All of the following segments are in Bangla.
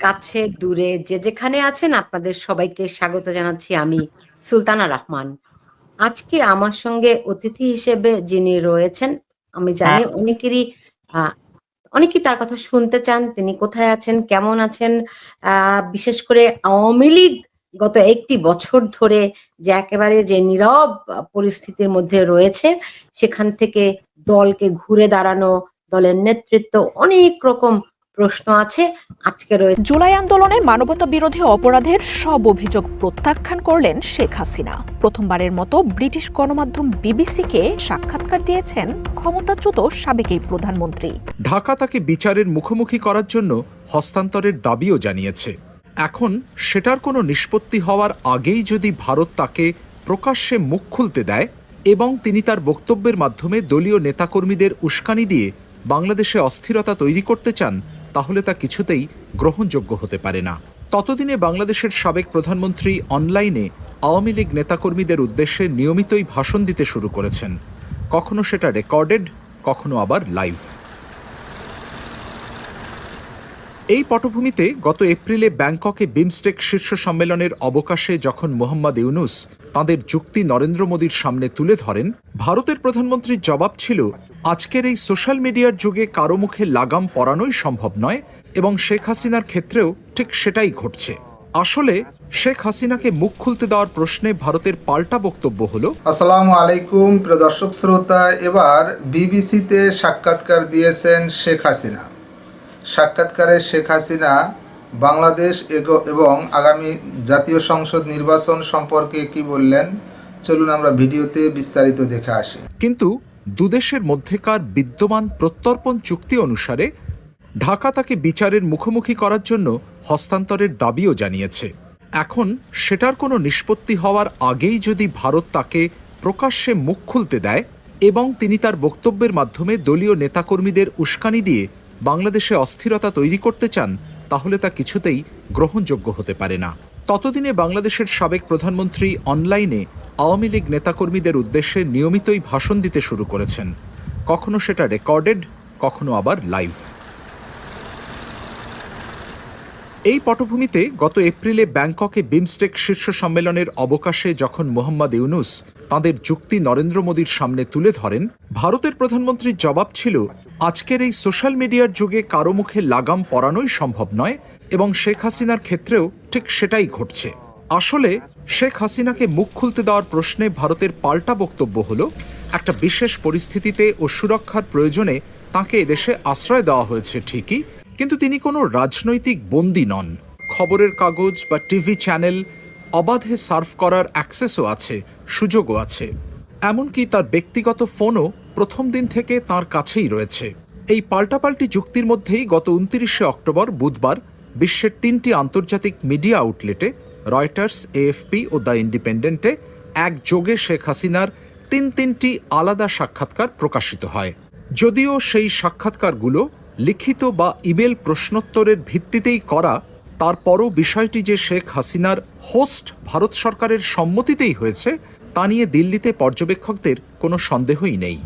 কাছে দূরে যে যেখানে আছেন আপনাদের সবাইকে স্বাগত জানাচ্ছি আমি সুলতানা রহমান। আজকে আমার সঙ্গে অতিথি হিসেবে যিনি রয়েছেন আমি জানি অনেকেরই আহ, অনেকেই তার কথা শুনতে চান তিনি কোথায় আছেন কেমন আছেন আহ, বিশেষ করে আওয়ামী লীগ গত একটি বছর ধরে যে একেবারে যে নীরব পরিস্থিতির মধ্যে রয়েছে সেখান থেকে দলকে ঘুরে দাঁড়ানো দলের নেতৃত্ব অনেক রকম প্রশ্ন আছে আজকে রয়েছে জুলাই আন্দোলনে মানবতা বিরোধী অপরাধের সব অভিযোগ প্রত্যাখ্যান করলেন শেখ হাসিনা। প্রথমবারের মতো ব্রিটিশ গণমাধ্যম বিবিসিকে সাক্ষাৎকার দিয়েছেন ক্ষমতাচ্যুত সাবেক এই প্রধানমন্ত্রী। ঢাকা তাকে বিচারের মুখোমুখি করার জন্য হস্তান্তরের দাবিও জানিয়েছে। এখন সেটার কোনো নিষ্পত্তি হওয়ার আগেই যদি ভারত তাকে প্রকাশ্যে মুখ খুলতে দেয় এবং তিনি তার বক্তব্যের মাধ্যমে দলীয় নেতাকর্মীদের উস্কানি দিয়ে বাংলাদেশে অস্থিরতা তৈরি করতে চান তাহলে তা কিছুতেই গ্রহণযোগ্য হতে পারে না। ততদিনে বাংলাদেশের সাবেক প্রধানমন্ত্রী অনলাইনে আওয়ামী লীগ নেতাকর্মীদের উদ্দেশ্যে নিয়মিতই ভাষণ দিতে শুরু করেছেন। কখনো সেটা রেকর্ডেড, কখনো আবার লাইভ। এই পটভূমিতে গত এপ্রিলে ব্যাংককে বিমস্টেক শীর্ষ সম্মেলনের অবকাশে যখন মোহাম্মদ ইউনুস তাঁদের যুক্তি নরেন্দ্র মোদীর সামনে তুলে ধরেন, ভারতের প্রধানমন্ত্রীর জবাব ছিল, আজকের এই সোশ্যাল মিডিয়ার যুগে কারও মুখে লাগাম পরানোই সম্ভব নয় এবং শেখ হাসিনার ক্ষেত্রেও ঠিক সেটাই ঘটছে। আসলে শেখ হাসিনাকে মুখ খুলতে দেওয়ার প্রশ্নে ভারতের পাল্টা বক্তব্য হলো, আসসালামু আলাইকুম প্রিয় দর্শক শ্রোতা, এবার বিবিসিতে সাক্ষাৎকার দিয়েছেন শেখ হাসিনা। সাক্ষাৎকারে শেখ হাসিনা বাংলাদেশ এবং আগামী জাতীয় সংসদ নির্বাচন সম্পর্কে কি বললেন? চলুন আমরা ভিডিওতে বিস্তারিত দেখে আসি। কিন্তু দুদেশের মধ্যেকার বিদ্যমান প্রত্যর্পণ চুক্তি অনুসারে ঢাকা তাকে বিচারের মুখোমুখি করার জন্য হস্তান্তরের দাবিও জানিয়েছে। এখন সেটার কোনো নিষ্পত্তি হওয়ার আগেই যদি ভারত তাকে প্রকাশ্যে মুখ খুলতে দেয় এবং তিনি তার বক্তব্যের মাধ্যমে দলীয় নেতাকর্মীদের উস্কানি দিয়ে বাংলাদেশে অস্থিরতা তৈরি করতে চান, তাহলে তা কিছুতেই গ্রহণযোগ্য হতে পারে না। ততদিনে বাংলাদেশের সাবেক প্রধানমন্ত্রী অনলাইনে আওয়ামী লীগ নেতাকর্মীদের উদ্দেশ্যে নিয়মিতই ভাষণ দিতে শুরু করেছেন। কখনো সেটা রেকর্ডেড, কখনো আবার লাইভ। এই পটভূমিতে গত এপ্রিলে ব্যাংককে বিমস্টেক শীর্ষ সম্মেলনের অবকাশে যখন মোহাম্মদ ইউনুস তাঁদের যুক্তি নরেন্দ্র মোদীর সামনে তুলে ধরেন, ভারতের প্রধানমন্ত্রীর জবাব ছিল, আজকের এই সোশ্যাল মিডিয়ার যুগে কারও মুখে লাগাম পরানোই সম্ভব নয় এবং শেখ হাসিনার ক্ষেত্রেও ঠিক সেটাই ঘটছে। আসলে, শেখ হাসিনাকে মুখ খুলতে দেওয়ার প্রশ্নে ভারতের পাল্টা বক্তব্য হল, একটা বিশেষ পরিস্থিতিতে ও সুরক্ষার প্রয়োজনে তাকে এদেশে আশ্রয় দেওয়া হয়েছে ঠিকই কিন্তু তিনি কোনো রাজনৈতিক বন্দী নন। খবরের কাগজ বা টিভি চ্যানেল অবাধে সার্ভ করার অ্যাক্সেসও আছে, সুযোগও আছে। এমনকি তার ব্যক্তিগত ফোনও প্রথম দিন থেকে তার কাছেই রয়েছে। এই পাল্টাপাল্টি যুক্তির মধ্যেই গত উনত্রিশে অক্টোবর বুধবার বিশ্বের তিনটি আন্তর্জাতিক মিডিয়া আউটলেটে রয়টার্স, এএফপি ও দ্য ইন্ডিপেন্ডেন্টে একযোগে শেখ হাসিনার তিন তিনটি আলাদা সাক্ষাৎকার প্রকাশিত হয়। যদিও সেই সাক্ষাৎকারগুলো লিখিত বা ইমেল প্রশ্নোত্তরের ভিত্তিতেই করা, তারপরও বিষয়টি যে শেখ হাসিনার হোস্ট ভারত সরকারের সম্মতিতেই হয়েছে, তা নিয়ে দিল্লিতে পর্যবেক্ষকদের কোনো সন্দেহই নেই।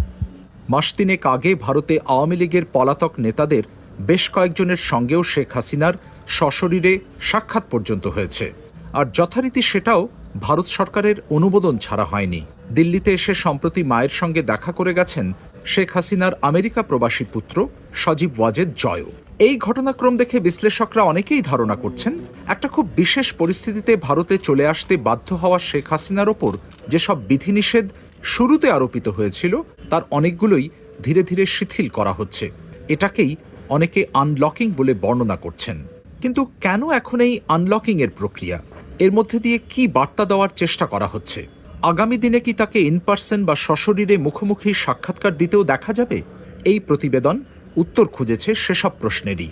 মাস তিনেক আগে ভারতে আওয়ামী লীগের পলাতক নেতাদের বেশ কয়েকজনের সঙ্গেও শেখ হাসিনার সশরীরে সাক্ষাৎ পর্যন্ত হয়েছে। আর যথারীতি সেটাও ভারত সরকারের অনুমোদন ছাড়া হয়নি। দিল্লিতে এসে সম্প্রতি মায়ের সঙ্গে দেখা করে গেছেন শেখ হাসিনার আমেরিকা প্রবাসী পুত্র সজীব ওয়াজেদ জয় এই ঘটনাক্রম দেখে বিশ্লেষকরা অনেকেই ধারণা করছেন, একটা খুব বিশেষ পরিস্থিতিতে ভারতে চলে আসতে বাধ্য হওয়া শেখ হাসিনার ওপর যেসব বিধিনিষেধ শুরুতে আরোপিত হয়েছিল, তার অনেকগুলোই ধীরে ধীরে শিথিল করা হচ্ছে। এটাকেই অনেকে আনলকিং বলে বর্ণনা করছেন। কিন্তু কেন এখন এই আনলকিংয়ের প্রক্রিয়া? এর মধ্যে দিয়ে কি বার্তা দেওয়ার চেষ্টা করা হচ্ছে? আগামী দিনে কি তাকে ইন পার্সন বা সশরীরে মুখোমুখি সাক্ষাৎকার দিতেও দেখা যাবে? এই প্রতিবেদন উত্তর খুঁজেছে সেসব প্রশ্নেরই।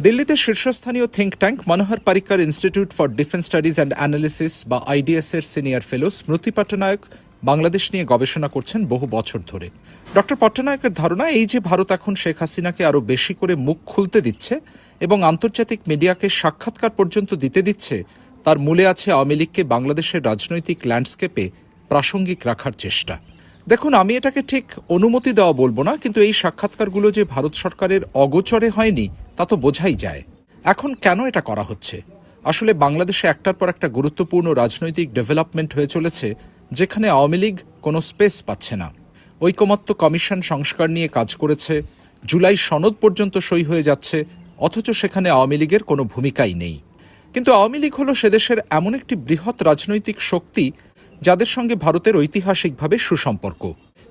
দিল্লিতে শীর্ষস্থানীয় think tank Manohar Parrikar institute for defence studies and analysis বা আইডিএস এর সিনিয়র ফেলো স্মৃতি পট্টনায়ক বাংলাদেশ নিয়ে গবেষণা করছেন বহু বছর ধরে। ডক্টর পট্টনায়কের ধারণা এই যে ভারত এখন শেখ হাসিনাকে আরও বেশি করে মুখ খুলতে দিচ্ছে এবং আন্তর্জাতিক মিডিয়াকে সাক্ষাৎকার পর্যন্ত দিতে দিচ্ছে তার মূলে আছে আওয়ামী লীগকে বাংলাদেশের রাজনৈতিক ল্যান্ডস্কেপে প্রাসঙ্গিক রাখার চেষ্টা। দেখুন, আমি এটাকে ঠিক অনুমতি দেওয়া বলব না, কিন্তু এই সাক্ষাৎকারগুলো যে ভারত সরকারের অগোচরে হয়নি, তা তো বোঝাই যায়। এখন কেন এটা করা হচ্ছে? আসলে বাংলাদেশে একটার পর একটা গুরুত্বপূর্ণ রাজনৈতিক ডেভেলপমেন্ট হয়ে চলেছে, যেখানে আওয়ামী লীগ কোনো স্পেস পাচ্ছে না। ঐকমত্য কমিশন সংস্কার নিয়ে কাজ করেছে, জুলাই সনদ পর্যন্ত সই হয়ে যাচ্ছে, অথচ সেখানে আওয়ামী লীগের কোনো ভূমিকাই নেই। কিন্তু আওয়ামী লীগ হল সেদেশের এমন একটি বৃহৎ রাজনৈতিক শক্তি যাদের সঙ্গে ভারতের ঐতিহাসিকভাবে সুসম্পর্ক।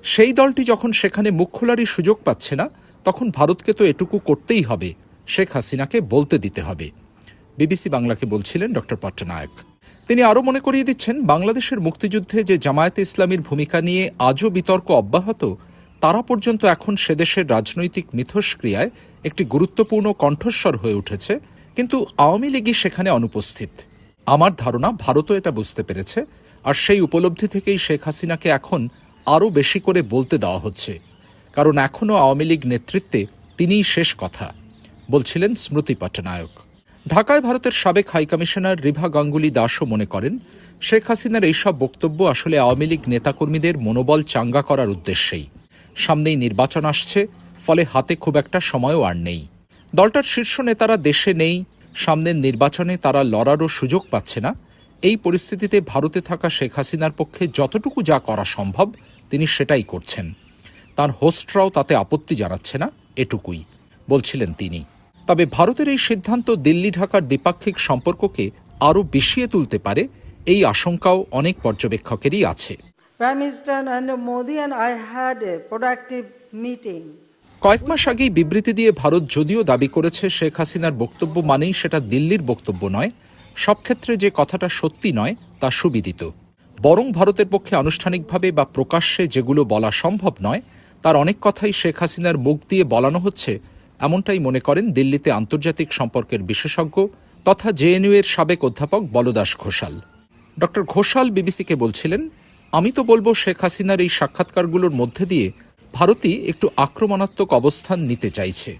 সেই দলটি যখন সেখানে মুখ খোলারই সুযোগ পাচ্ছে না, তখন ভারতকে তো এটুকু করতেই হবে, শেখ হাসিনাকে বলতে দিতে হবে। বিবিসি বাংলাকে বলছিলেন ডক্টর পট্টনায়ক। তিনি আরও মনে করিয়ে দিচ্ছেন, বাংলাদেশের মুক্তিযুদ্ধে যে জামায়াতে ইসলামীর ভূমিকা নিয়ে আজও বিতর্ক অব্যাহত, তারা পর্যন্ত এখন সেদেশের রাজনৈতিক মিথস্ক্রিয়ায় একটি গুরুত্বপূর্ণ কণ্ঠস্বর হয়ে উঠেছে কিন্তু আওয়ামী লীগই সেখানে অনুপস্থিত। আমার ধারণা ভারতও এটা বুঝতে পেরেছে, আর সেই উপলব্ধি থেকেই শেখ হাসিনাকে এখন আরও বেশি করে বলতে দেওয়া হচ্ছে। কারণ এখনও আওয়ামী লীগ নেতৃত্বে তিনিই শেষ কথা, বলছিলেন স্মৃতি পট্টনায়ক ঢাকায় ভারতের সাবেক হাইকমিশনার রিভা গাঙ্গুলি দাসও মনে করেন, শেখ হাসিনার এইসব বক্তব্য আসলে আওয়ামী লীগ নেতাকর্মীদের মনোবল চাঙ্গা করার উদ্দেশ্যেই। সামনেই নির্বাচন আসছে, ফলে হাতে খুব একটা সময়ও আর নেই। দলটার শীর্ষ নেতারা দেশে নেই, সামনের নির্বাচনে তারা লড়ারও সুযোগ পাচ্ছে না। এই পরিস্থিতিতে ভারতে থাকা শেখ হাসিনার পক্ষে যতটুকু যা করা সম্ভব, তিনি সেটাই করছেন। তার হোস্টরাও তাতে আপত্তি জানাচ্ছে না, এটুকুই, বলছিলেন তিনি। তবে ভারতের এই সিদ্ধান্ত দিল্লি ঢাকার দ্বিপাক্ষিক সম্পর্ককে আরও বিষিয়ে তুলতে পারে, এই আশঙ্কাও অনেক পর্যবেক্ষকেরই আছে। Prime Minister. কয়েক মাস আগেই বিবৃতি দিয়ে ভারত যদিও দাবি করেছে শেখ হাসিনার বক্তব্য মানেই সেটা দিল্লির বক্তব্য নয়, সব ক্ষেত্রে যে কথাটা সত্যি নয় তা সুবিদিত। বরং ভারতের পক্ষে আনুষ্ঠানিকভাবে বা প্রকাশ্যে যেগুলো বলা সম্ভব নয়, তার অনেক কথাই শেখ হাসিনার মুখ দিয়ে বলানো হচ্ছে, এমনটাই মনে করেন দিল্লিতে আন্তর্জাতিক সম্পর্কের বিশেষজ্ঞ তথা জেএনইউ এর সাবেক অধ্যাপক বলদাস ঘোষাল। ডক্টর ঘোষাল বিবিসিকে বলছিলেন, আমি তো বলব শেখ হাসিনার এই সাক্ষাৎকারগুলোর মধ্যে দিয়ে ভারতই একটু আক্রমণাত্মক অবস্থান নিতে চাইছে।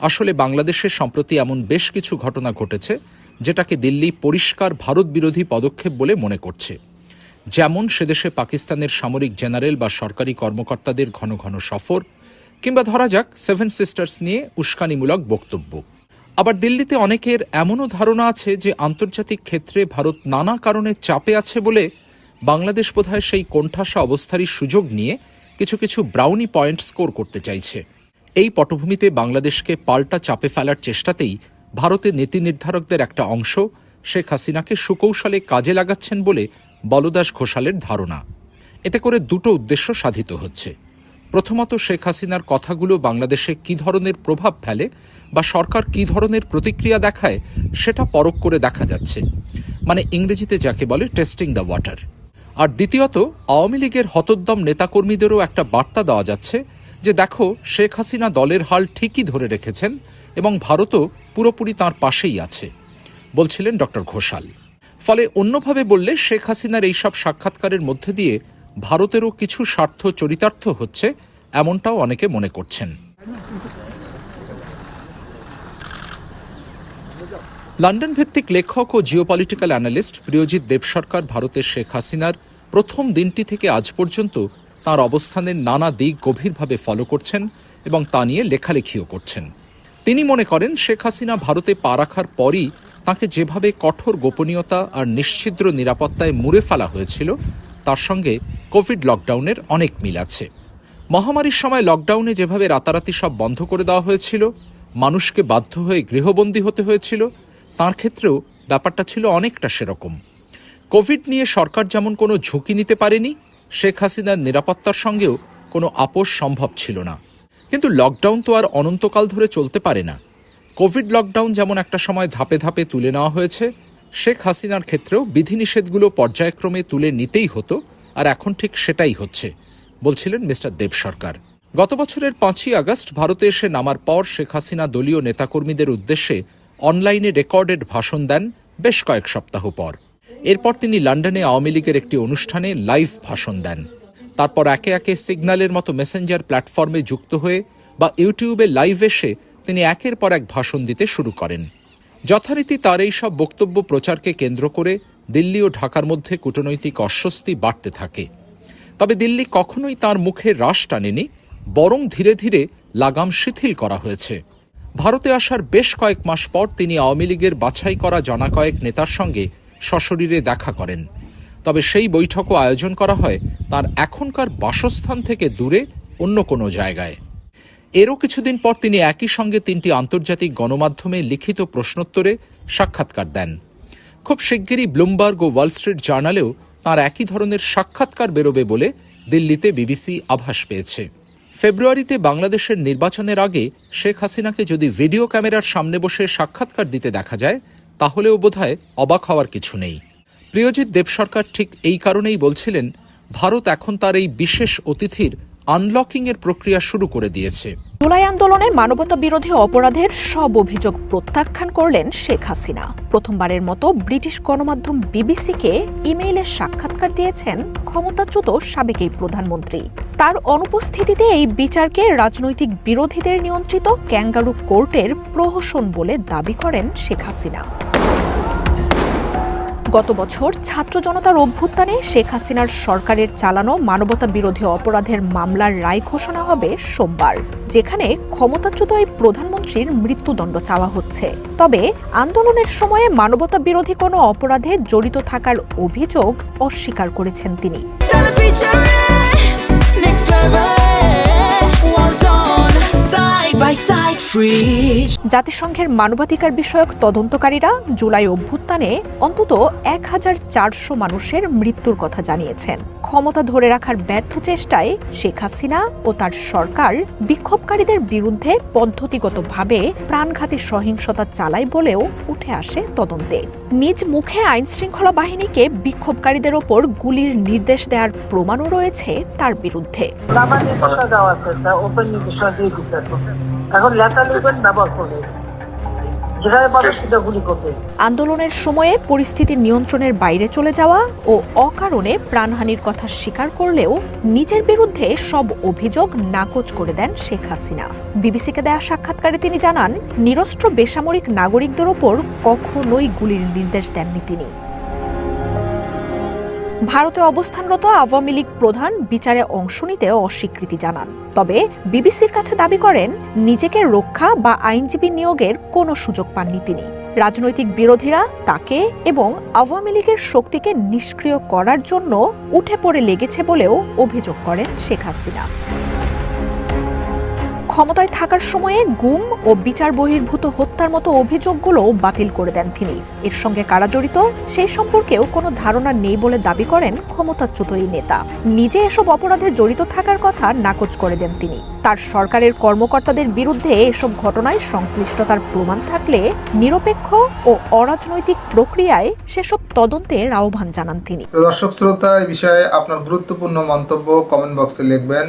আসলে বাংলাদেশে সম্প্রতি এমন বেশ কিছু ঘটনা ঘটেছে, যেটাকে দিল্লি পরিষ্কার ভারত বিরোধী পদক্ষেপ বলে মনে করছে। যেমন সেদেশে পাকিস্তানের সামরিক জেনারেল বা সরকারি কর্মকর্তাদের ঘন ঘন সফর, কিংবা ধরা যাক সেভেন সিস্টার্স নিয়ে উস্কানিমূলক বক্তব্য। আবার দিল্লিতে অনেকের এমনও ধারণা আছে যে আন্তর্জাতিক ক্ষেত্রে ভারত নানা কারণে চাপে আছে বলে বাংলাদেশ বোধহয় সেই কোণঠাসা অবস্থারই সুযোগ নিয়ে কিছু কিছু ব্রাউনি পয়েন্ট স্কোর করতে চাইছে। এই পটভূমিতে বাংলাদেশকে পাল্টা চাপে ফেলার চেষ্টাতেই ভারতের নীতি নির্ধারকদের একটা অংশ শেখ হাসিনাকে সুকৌশলে কাজে লাগাচ্ছেন বলে বলদাস ঘোষালের ধারণা। এতে করে দুটো উদ্দেশ্য সাধিত হচ্ছে। প্রথমত, শেখ হাসিনার কথাগুলো বাংলাদেশে কী ধরনের প্রভাব ফেলে বা সরকার কী ধরনের প্রতিক্রিয়া দেখায় সেটা পরখ করে দেখা যাচ্ছে। মানে ইংরেজিতে যাকে বলে টেস্টিং দ্য ওয়াটার আর দ্বিতীয়ত, আওয়ামী লীগের হতোদ্যম নেতাকর্মীদেরও একটা বার্তা দেওয়া যাচ্ছে যে দেখো, শেখ হাসিনা দলের হাল ঠিকই ধরে রেখেছেন এবং ভারতও পুরোপুরি তার পাশেই আছে, বলছিলেন ডক্টর ঘোষাল। ফলে অন্যভাবে বললে, শেখ হাসিনার এইসব সাক্ষাৎকারের মধ্যে দিয়ে ভারতেরও কিছু স্বার্থ চরিতার্থ হচ্ছে এমনটাও অনেকে মনে করছেন। লন্ডন ভিত্তিক লেখক ও জিওপলিটিক্যাল অ্যানালিস্ট প্রিয়জিৎ দেব সরকার ভারতের শেখ হাসিনার প্রথম দিনটি থেকে আজ পর্যন্ত তার অবস্থানের নানা দিক গভীরভাবে ফলো করছেন এবং তা নিয়ে লেখালেখিও করছেন। তিনি মনে করেন, শেখ হাসিনা ভারতে পা রাখার পরই তাকে যেভাবে কঠোর গোপনীয়তা আর নিশ্ছিদ্র নিরাপত্তায় মুড়ে ফেলা হয়েছিল, তার সঙ্গে কোভিড লকডাউনের অনেক মিল আছে। মহামারীর সময় লকডাউনে যেভাবে রাতারাতি সব বন্ধ করে দেওয়া হয়েছিল, মানুষকে বাধ্য হয়ে গৃহবন্দী হতে হয়েছিল, তার ক্ষেত্রেও ব্যাপারটা ছিল অনেকটা সেরকম। কোভিড নিয়ে সরকার যেমন কোনো ঝুঁকি নিতে পারেনি, শেখ হাসিনার নিরাপত্তার সঙ্গেও কোনো আপোষ সম্ভব ছিল না। কিন্তু লকডাউন তো আর অনন্তকাল ধরে চলতে পারে না। কোভিড লকডাউন যেমন একটা সময় ধাপে ধাপে তুলে নেওয়া হয়েছে, শেখ হাসিনার ক্ষেত্রেও বিধিনিষেধগুলো পর্যায়ক্রমে তুলে নিতেই হতো আর এখন ঠিক সেটাই হচ্ছে, বলছিলেন মিস্টার দেব সরকার। গত বছরের পাঁচই আগস্ট ভারতে এসে নামার পর শেখ হাসিনা দলীয় নেতাকর্মীদের উদ্দেশ্যে অনলাইনে রেকর্ডেড ভাষণ দেন বেশ কয়েক সপ্তাহ পর। এরপর তিনি লন্ডনে আওয়ামী লীগের একটি অনুষ্ঠানে লাইভ ভাষণ দেন। তারপর একে একে সিগন্যালের মতো মেসেঞ্জার প্ল্যাটফর্মে যুক্ত হয়ে বা ইউটিউবে লাইভ এসে তিনি একের পর এক ভাষণ দিতে শুরু করেন। যথারীতি তার এই সব বক্তব্য প্রচারকে কেন্দ্র করে দিল্লি ও ঢাকার মধ্যে কূটনৈতিক অস্বস্তি বাড়তে থাকে। তবে দিল্লি কখনোই তার মুখে হ্রাস টানেনি, বরং ধীরে ধীরে লাগাম শিথিল করা হয়েছে। ভারতে আসার বেশ কয়েক মাস পর তিনি আওয়ামী লীগের বাছাই করা জানা কয়েক নেতার সঙ্গে সশরীরে দেখা করেন। তবে সেই বৈঠকও আয়োজন করা হয় তার এখনকার বাসস্থান থেকে দূরে অন্য কোনো জায়গায়। এরও কিছুদিন পর তিনি একই সঙ্গে তিনটি আন্তর্জাতিক গণমাধ্যমে লিখিত প্রশ্নোত্তরে সাক্ষাৎকার দেন। খুব শিগগিরই ব্লুমবার্গ ও ওয়াল স্ট্রিট জার্নালেও তাঁর একই ধরনের সাক্ষাৎকার বেরোবে বলে দিল্লিতে বিবিসি আভাস পেয়েছে। ফেব্রুয়ারিতে বাংলাদেশের নির্বাচনের আগে শেখ হাসিনাকে যদি ভিডিও ক্যামেরার সামনে বসে সাক্ষাৎকার দিতে দেখা যায় তাহলেও বোধহয় অবাক হওয়ার কিছু নেই। প্রিয়জিৎ দেব সরকার ঠিক এই কারণেই বলছিলেন, ভারত এখন তার এই বিশেষ অতিথির আনলকিংয়ের প্রক্রিয়া শুরু করে দিয়েছে। জুলাই আন্দোলনে মানবতা বিরোধী অপরাধের সব অভিযোগ প্রত্যাখ্যান করলেন শেখ হাসিনা। প্রথমবারের মতো ব্রিটিশ গণমাধ্যম বিবিসিকে ইমেইলে সাক্ষাৎকার দিয়েছেন ক্ষমতাচ্যুত সাবেক এই প্রধানমন্ত্রী। তার অনুপস্থিতিতে এই বিচারকে রাজনৈতিক বিরোধীদের নিয়ন্ত্রিত ক্যাঙ্গারু কোর্টের প্রহসন বলে দাবি করেন শেখ হাসিনা। গত বছর ছাত্র জনতার অভ্যুত্থানে শেখ হাসিনার সরকারের চালানো মানবতা বিরোধী অপরাধের মামলার রায় ঘোষণা হবে সোমবার, যেখানে ক্ষমতাচ্যুত এই প্রধানমন্ত্রীর মৃত্যুদণ্ড চাওয়া হচ্ছে। তবে আন্দোলনের সময়ে মানবতা বিরোধী কোনো অপরাধে জড়িত থাকার অভিযোগ অস্বীকার করেছেন তিনি। জাতিসংঘের মানবাধিকার বিষয়ক তদন্তকারীরা জুলাই অভ্যুত্থানে অন্তত এক হাজার চারশো মানুষের মৃত্যুর কথা জানিয়েছেন। ক্ষমতা ধরে রাখার ব্যর্থ চেষ্টায় শেখ হাসিনা ও তার সরকার বিক্ষোভকারীদের বিরুদ্ধে পদ্ধতিগতভাবে প্রাণঘাতী সহিংসতা চালায় বলেও উঠে আসে তদন্তে। নিজ মুখে আইন শৃঙ্খলা বাহিনীকে বিক্ষোভকারীদের ওপর গুলির নির্দেশ দেওয়ার প্রমাণও রয়েছে তার বিরুদ্ধে। এখন লেটার লিখবেন ব্যবহার আন্দোলনের সময়ে পরিস্থিতি নিয়ন্ত্রণের বাইরে চলে যাওয়া ও অকারণে প্রাণহানির কথা স্বীকার করলেও নিজের বিরুদ্ধে সব অভিযোগ নাকচ করে দেন শেখ হাসিনা। বিবিসিকে দেয়া সাক্ষাৎকারে তিনি জানান নিরস্ত্র বেসামরিক নাগরিকদের ওপর কখনোই গুলির নির্দেশ দেননি তিনি। ভারতে অবস্থানরত আওয়ামী লীগ প্রধান বিচারে অংশ নিতে অস্বীকৃতি জানান। তবে বিবিসির কাছে দাবি করেন, নিজেকে রক্ষা বা আইনজীবী নিয়োগের কোনো সুযোগ পাননি তিনি। রাজনৈতিক বিরোধীরা তাকে এবং আওয়ামী লীগের শক্তিকে নিষ্ক্রিয় করার জন্য উঠে পড়ে লেগেছে বলেও অভিযোগ করেন শেখ হাসিনা। ক্ষমতায় থাকার সময়ে গুম ও বিচার বহির্ভূত হত্যার মতো অভিযোগগুলো বাতিল করে দেন তিনি। এর সঙ্গে কারা জড়িত সেই সম্পর্কেও কোনো ধারণা নেই বলে দাবি করেন ক্ষমতাচ্যুত এই নেতা। নিজে এসব অপরাধে জড়িত থাকার কথা নাকচ করে দেন তিনি। তার সরকারের কর্মকর্তাদের বিরুদ্ধে এসব ঘটনায় সংশ্লিষ্টতার প্রমাণ থাকলে নিরপেক্ষ ও অরাজনৈতিক প্রক্রিয়ায় সেসব তদন্তের আহ্বান জানান তিনি। দর্শক, শ্রোতা এই বিষয়ে আপনার গুরুত্বপূর্ণ মন্তব্য কমেন্ট বক্সে লিখবেন।